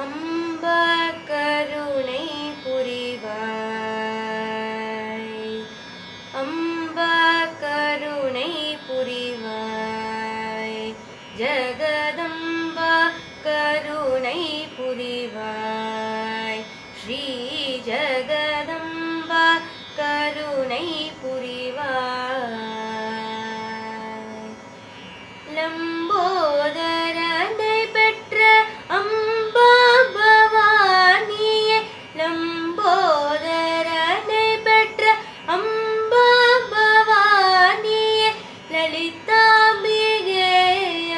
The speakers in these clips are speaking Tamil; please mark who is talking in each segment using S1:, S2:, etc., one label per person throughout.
S1: அம்ப கருணை புரிவாய் அம்ப கருணை புரிவாய் ஜகதம்பா கருணை புரிவாய் ஸ்ரீ ஜகதம்பா கருணை புரிவாய் லம்போ லலிதாம்பிகே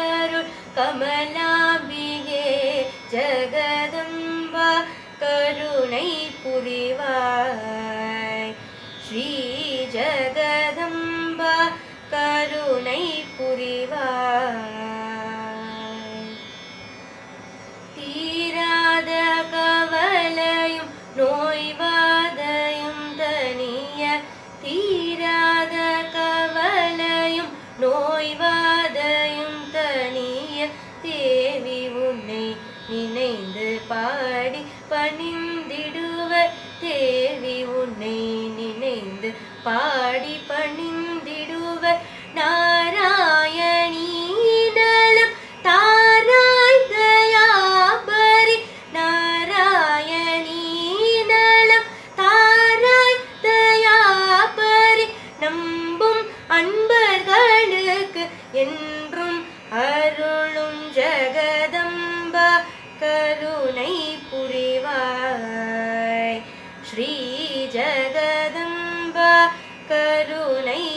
S1: அருள் கமலாம்பிகே ஜகதம்பா கருணை புரிவாய் ஸ்ரீ ஜகதம்பா கருணை புரிவாய் தீராத கவலையும் நோய்வாதையும் தனிய தீராத தேவி உன்னை நினைந்து பாடி பணிந்திடுவர் தேவி உன்னை நினைந்து பாடி பணிந்திடுவர் நாராயணீதலம் தாராய் தயாபரி நாராயணீதலம் தாராய் தயாபரி நம்பும் அன்பர்களுக்கு என்று जगदम्ब करुणै पुरेवा श्रीजगदम्ब करुणै